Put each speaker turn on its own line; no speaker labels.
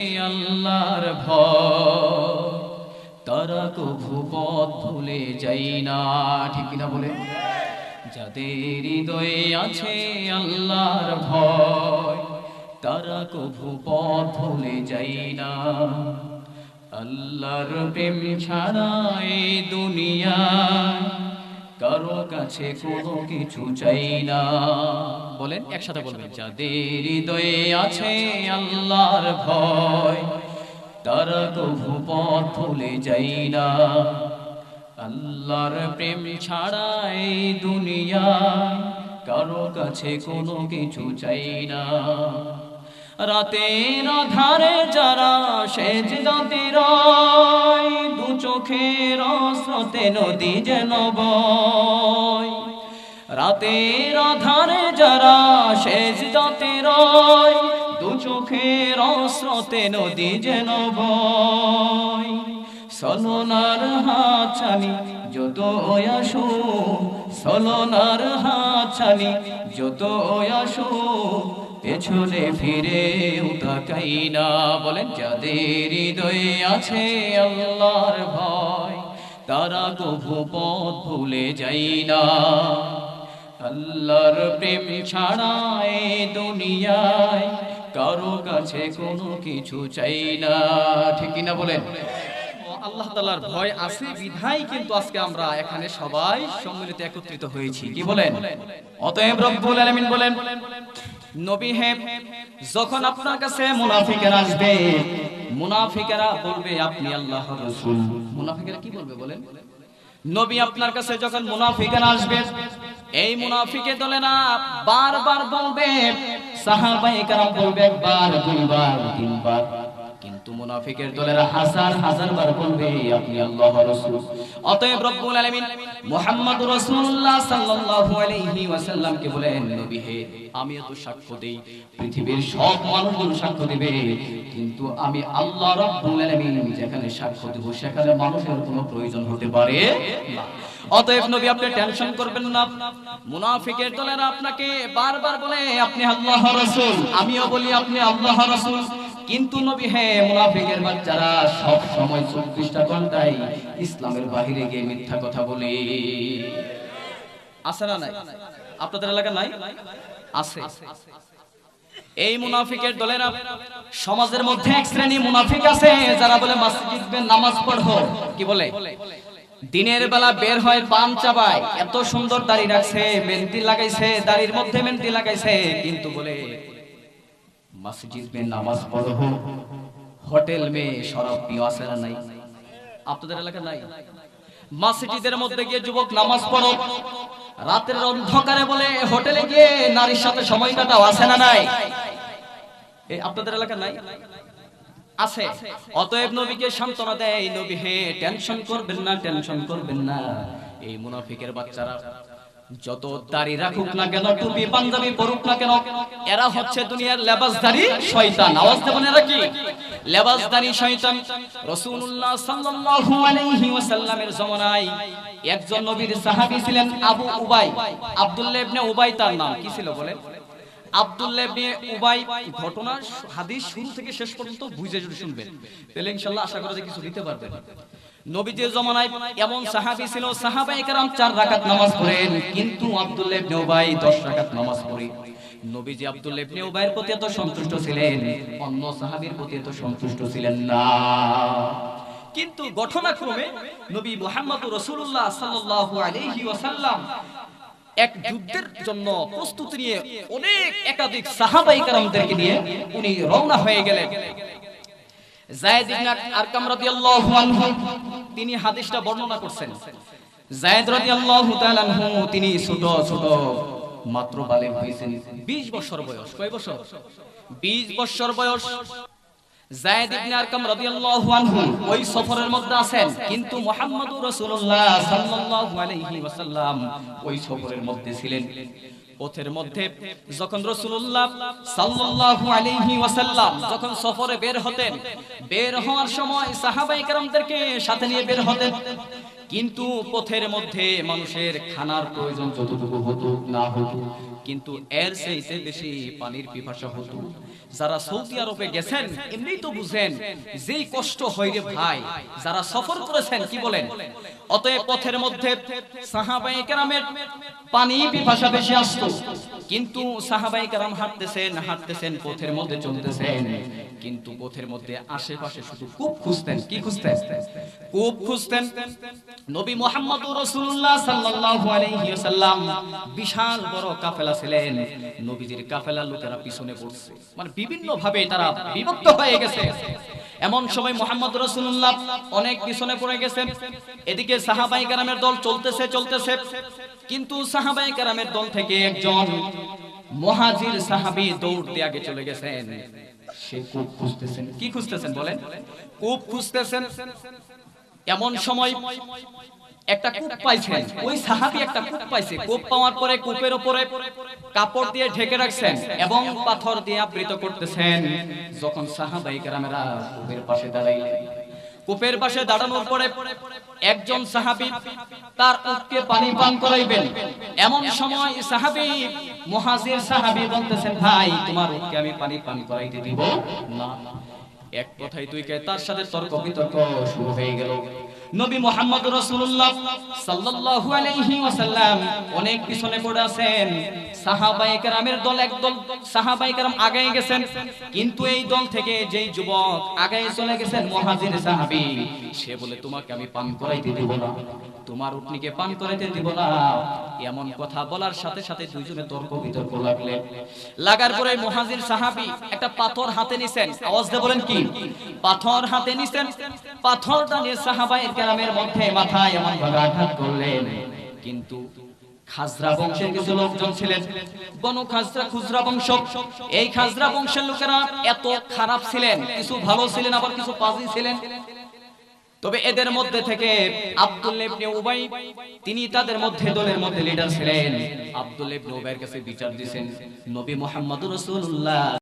আল্লাহর ভয়। তারা কভু পথ ভুলে যাই না, ঠিক কিনা বলে? যাদের হৃদয়ে আছে আল্লাহর ভয়, তারা কভু পথ ভুলে যাই না। আল্লাহর প্রেম ছাড়া এই দুনিয়ায় কারও কাছে কোনো কিছু চাই না। বলেন একসাথে বলবেন যাদের হৃদয়ে আছে আল্লাহর ভয় তারা কভু পথ ভুলে যাই না। আল্লাহর প্রেম ছাড়া এই দুনিয়ায় কারও কাছে কোনো কিছু চাই না। রাতের আধারে যারা সেজ দাতির দু চোখের স্রোতে নদী যেন বয়। রাতের আধারে যারা শেষ সেজ দাতির দু চোখের স্রোতে নদী যেন বয়। সলনার হাত ছানি যত আসো, সলনার হাত ছানি যত আসো, পেছনে ফিরে তাকাই না বলেন যাদের হৃদয়ে আছে আল্লাহর ভয়, তারা কভু পথ ভুলে যাই না। আল্লাহর প্রেম ছাড়া এই দুনিয়ায় কারও কাছে কোনো কিছু চাই না। ঠিক না বলেন?
আল্লাহ তালার ভয় আছে বিধায় কিন্তু আজকে আমরা এখানে সবাই সম্মিলিত একত্রিত হয়েছি।
কি বলেন? অতএব রব্বুল আলামিন বলেন নবী হে যখন আপনার কাছে মুনাফিকেরা আসবে মুনাফিকেরা বলবে আপনি আল্লাহর রাসূল। মুনাফিকেরা কি বলবে বলেন? নবী আপনার কাছে যখন মুনাফিকেরা আসবে এই মুনাফিকে দলে না বারবার বলবে সাহাবাই কারণ বলবে একবার দুইবার তিনবার। আমি সাক্ষ্য দেই, পৃথিবীর সব মানুষগুলো সাক্ষ্য দেবে, কিন্তু আমি আল্লাহ যেখানে সাক্ষ্য দেব, সেখানে মানুষের কোনো প্রয়োজন হতে পারে অতএব নবী, আপনি টেনশন করবেন না। মুনাফিকের দলেরা আপনাকে বারবার বলে, আপনি আল্লাহর রাসূল। আমিও বলি, আপনি আল্লাহর রাসূল। কিন্তু নবী হে, মুনাফিকের বাচ্চারা সব সময় চব্বিশটা ঘন্টায় ইসলামের বাহিরে গিয়ে মিথ্যা কথা বলে।
আছে না নাই? আপনাদের এলাকা নাই?
আছে। এই মুনাফিকের দলেরা সমাজের মধ্যে এক শ্রেণি মুনাফিক আছে, যারা বলে মসজিদে নামাজ পড়ো। কি বলে? দিনের বেলা বের হয়, পান চাবায়। এত সুন্দর দাড়ি রাখছে, মেহেন্দি লাগাইছে, দাড়ির মধ্যে মেহেন্দি লাগাইছে, কিন্তু বলে মসজিদ মে নামাজ পড়ো। হোটেল মে শরাব পিও আছে নাই। আপনাদের এলাকা নাই? মসজিদের মধ্যে গিয়ে যুবক নামাজ পড়ো। রাতের অন্ধকারে বলে হোটেলে গিয়ে নারীর সাথে সময় কাটাও আছে না নাই? এই আপনাদের এলাকা নাই? আছে। অতএব নবীকে সান্ত্বনা দেয়, নবী হে, টেনশন করবেন না, টেনশন করবেন না। এই মুনাফিকের বাচ্চারা যত দাড়ি রাখুক না কেন টুপি পাঞ্জাবি পরুক না কেন এরা হচ্ছে দুনিয়ার লেবাসধারী শয়তান। আওয়াজ দেবেন এরা কি? লেবাসধারী শয়তান। রাসূলুল্লাহ সাল্লাল্লাহু আলাইহি ওয়াসাল্লামের জমানায় একজন নবীর সাহাবী ছিলেন আবু উবাই। আব্দুল্লাহ ইবনে উবাই তার নাম। কি ছিল বলেন? আব্দুল্লাহ ইবনে উবাই ঘটনা হাদিস শুরু থেকে শেষ পর্যন্ত বুঝে যদি শুনবেন তাহলে ইনশাআল্লাহ আশা করা যায় কিছু দিতে পারবেন। কিন্তু আব্দুল্লাহ ইবনে উবাই 10 রাকাত নামাজ পড়ে। নবীজি আব্দুল্লাহ ইবনে উবাইয়ের প্রতি এত সন্তুষ্ট ছিলেন, অন্য সাহাবীর প্রতি এত সন্তুষ্ট ছিলেন না। কিন্তু ঘটনাক্রমে নবী এক যুদ্ধের জন্য প্রস্তুতি নিয়ে অনেক একাধিক সাহাবাই নিয়ে উনি রওনা হয়ে গেলেন। তিনি হাদিসটা বর্ণনা করছেন। তিনি ছোট ছোট, মাত্র বালেগ হয়েছেন 20 বছর বয়স। কয় বছর? 20 বছর বয়স। ওই সফরের মধ্যে আছেন, কিন্তু ছিলেন। পথের মধ্যে, যখন রসুল্লাহ সাল্লাল্লাহু আলাইহি ওয়াসাল্লাম যখন সফরে বের হতেন, বের হওয়ার সময় সাহাবাই কেরামদেরকে সাথে নিয়ে বের হতেন। কিন্তু পথের মধ্যে মানুষের খানার প্রয়োজন যতটুকু হতো, না হতো। কিন্তু এর চাইতে বেশি পানির পিপাসা হতো। যারা সৌদি আরবে গেছেন, এমনি তো বুঝেন, যেই কষ্ট হয় রে ভাই, যারা সফর করেছেন, কি বলেন? অতএব পথের মধ্যে সাহাবাই কেরামের পানি পিপাসা বেশি আসতো। কিন্তু সাহাবাই কেরাম হাঁটতেছেন হাঁটতেছেন, পথের মধ্যে চলতেছেন। কিন্তু পথের মধ্যে আশেপাশে শুধু কূপ খুঁজতেন, কি খুঁজতেন? কূপ খুঁজতেন। নবী মোহাম্মদ রসুল্লাহ সাল্লাল্লাহু আলাইহি ওয়াসাল্লাম বিশাল বড় কাফেলা ছিলেন। নবীজির কাফেলার লোকেরা পিছনে পড়ছে। মানে বিভিন্ন ভাবে তারা বিভক্ত হয়ে গেছে। এমন সময় মোহাম্মদ রসুল্লাহ অনেক পিছনে পড়ে গেছেন। এদিকে সাহাবাই কারামের দল চলতেছে চলতেছে। কিন্তু সাহাবাই কারামের দল থেকে একজন মহাজির সাহাবী দৌড় দিয়ে আগে চলে গেছেন। সে কূপ খুঁজতেছেন। কি খুঁজতেছেন বলেন? কূপ খুঁজতেছেন। এমন সময় একটা কূপ পাইছেন। ওই সাহাবী একটা কূপ পাইছে। কূপ পাওয়ার পরে কূপের উপরে কাপড় দিয়ে ঢেকে রাখছেন এবং পাথর দিয়ে আবৃত করতেছেন। যখন সাহাবাই কেরামেরা কূপের পাশে দাঁড়াইলেন কূপের পাশে দাঁড়ানোর পরে একজন সাহাবি তার উটকে পানি পান করাইবেন। এমন সময় সাহাবি মুহাজির সাহাবি বলতেছেন, ভাই, তোমার উটকে আমি পানি পান করাইতে দিব না। এক কথাই তুই কে তার সাথে তর্ক বিতর্ক শুরু হয়ে গেল। নবী মোহাম্মদ রাসূলুল্লাহ সাল্লাল্লাহু আলাইহি ওয়াসাল্লাম অনেক পিছনে পড়ে আছেন। সাহাবায়ে কেরামের দল একদল, সাহাবায়ে কেরাম আগায় গেছেন। কিন্তু এই দল থেকে যেই যুবক আগায় চলে গেছেন মুহাজির সাহাবী, সে বলে, তোমাকে আমি পান করাইতে দিব না। তোমার উটনিকে পান করাইতে দিব না। এমন কথা বলার সাথে সাথে দুইজনে তর্ক বিতর্ক লাগলে। লাগার পরে মুহাজির সাহাবী একটা পাথর হাতে নিছেন। আওয়াজ দিয়ে বলেন কি? পাথর হাতে নিছেন। পাথরটা নিয়ে সাহাবায়ে কেরামের মধ্যে মাথায় এমন ভাবে আঘাত করলেন। কিন্তু খাজরা বংশের কিছু লোকজন ছিলেন। খাজরা খুজরা বংশ। এই খাজরা বংশের লোকেরা এত খারাপ ছিলেন, কিছু ভালো ছিলেন, আবার কিছু পাজি ছিলেন। তবে এদের মধ্যে থেকে উবাই, তিনি তাদের মধ্যে দলের মধ্যে লিডার ছিলেন। আব্দুল উবাইয়ের কাছে বিচার দিয়েছেন। নবী মুহাম্মদ রাসূলুল্লাহ।